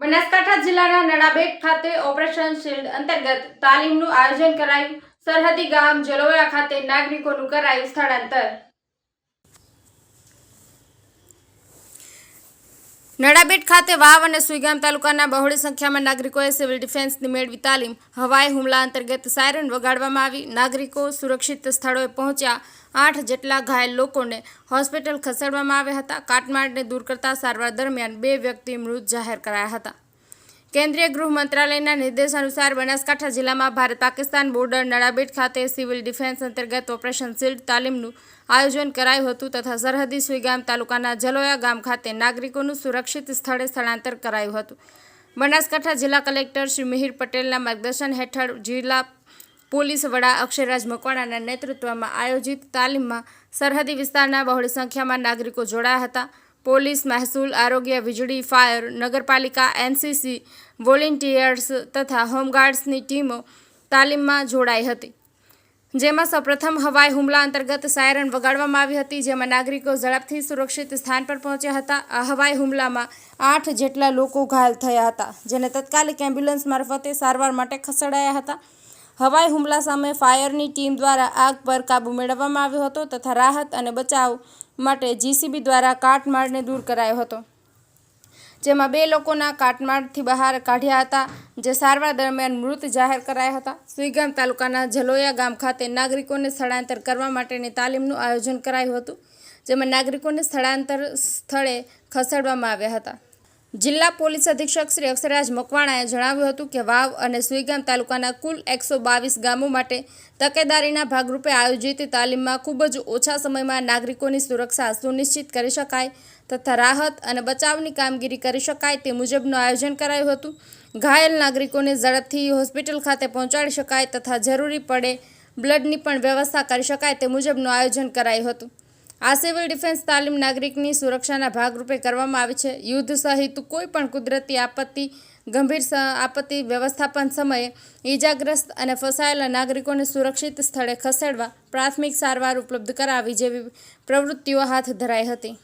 બનાસકાંઠા જિલ્લાના નડાબેટ ખાતે operation shield અંતર્ગત તાલીમનું આયોજન કરાયું. સરહદી ગામ જલોયા ખાતે નાગરિકોનું કરાયું સ્થળાંતર. નડાબેટ ખાતે વાવ અને સુઈગામ તાલુકાના બહોળી સંખ્યામાં નાગરિકોએ સિવિલ ડિફેન્સની મેળવી તાલીમ. હવાઈ હુમલા અંતર્ગત સાયરન વગાડવામાં આવી. નાગરિકો સુરક્ષિત સ્થળોએ પહોંચ્યા. આઠ જેટલા ઘાયલ લોકોને હોસ્પિટલ ખસેડવામાં આવ્યા હતા. કાટમાળને દૂર કરતા સારવાર દરમિયાન બે વ્યક્તિ મૃત જાહેર કરાયા હતા. કેન્દ્રીય ગૃહ મંત્રાલયના નિર્દેશ અનુસાર બનાસકાંઠા જિલ્લામાં ભારત પાકિસ્તાન બોર્ડર નડાબેટ ખાતે સિવિલ ડિફેન્સ અંતર્ગત ઓપરેશન શિલ્ડ તાલીમનું આયોજન કરાયું હતું તથા સરહદી સુઈગામ તાલુકાના જલોયા ગામ ખાતે નાગરિકોનું સુરક્ષિત સ્થળે સ્થળાંતર કરાયું હતું. બનાસકાંઠા જિલ્લા કલેક્ટર શ્રી મિહિર પટેલના માર્ગદર્શન હેઠળ જિલ્લા પોલીસ વડા અક્ષયરાજ મકવાણાના નેતૃત્વમાં આયોજિત તાલીમમાં સરહદી વિસ્તારના બહોળી સંખ્યામાં નાગરિકો જોડાયા હતા. પોલીસ મહેસૂલ આરોગ્ય વીજળી, ફાયર, નગરપાલિકા, એનસીસી, વોલેન્ટિયર્સ તથા હોમગાર્ડ્સની ટીમો તાલીમમાં જોડાઈ હતી. જેમાં સૌપ્રથમ હવાઈ હુમલા અંતર્ગત સાયરન વગાડવામાં આવી હતી, જેમાં નાગરિકો ઝડપથી સુરક્ષિત સ્થાન પર પહોંચ્યા હતા. આ હવાઈ હુમલામાં આઠ જેટલા લોકો ઘાયલ થયા હતા, જેને તત્કાલિક એમ્બ્યુલન્સ મારફતે સારવાર માટે ખસેડાયા હતા. હવાઈ હુમલા સામે ફાયરની ટીમ દ્વારા આગ પર કાબૂ મેળવવામાં આવ્યો હતો તથા રાહત અને બચાવ માટે જીસીબી દ્વારા કાટમાળને દૂર કરાયો હતો. જેમાં બે લોકોના કાટમાળથી બહાર કાઢ્યા હતા, જે સારવાર દરમિયાન મૃત જાહેર કરાયા હતા. સુઈગામ તાલુકાના જલોયા ગામ ખાતે નાગરિકોને સ્થળાંતર કરવા માટેની તાલીમનું આયોજન કરાયું હતું, જેમાં નાગરિકોને સ્થળાંતર સ્થળે ખસેડવામાં આવ્યા હતા. જિલ્લા પોલીસ અધિક્ષક શ્રી અક્ષરાજ મકવાણાએ જણાવ્યું હતું કે વાવ અને સુઈગામ તાલુકાના કુલ એકસો બાવીસ ગામો માટે તકેદારીના ભાગરૂપે આયોજિત તાલીમમાં ખૂબ જ ઓછા સમયમાં નાગરિકોની સુરક્ષા સુનિશ્ચિત કરી શકાય તથા રાહત અને બચાવની કામગીરી કરી શકાય તે મુજબનું આયોજન કરાયું હતું. ઘાયલ નાગરિકોને ઝડપથી હોસ્પિટલ ખાતે પહોંચાડી શકાય તથા જરૂરી પડે બ્લડની પણ વ્યવસ્થા કરી શકાય તે મુજબનું આયોજન કરાયું હતું. આ સિવિલ ડિફેન્સ તાલીમ નાગરિકની સુરક્ષાના ભાગરૂપે કરવામાં આવી છે. યુદ્ધ સહિત કોઈપણ કુદરતી આપત્તિ, ગંભીર આપત્તિ વ્યવસ્થાપન સમયે ઈજાગ્રસ્ત અને ફસાયેલા નાગરિકોને સુરક્ષિત સ્થળે ખસેડવા પ્રાથમિક સારવાર ઉપલબ્ધ કરાવી જેવી પ્રવૃત્તિઓ હાથ ધરાઈ હતી.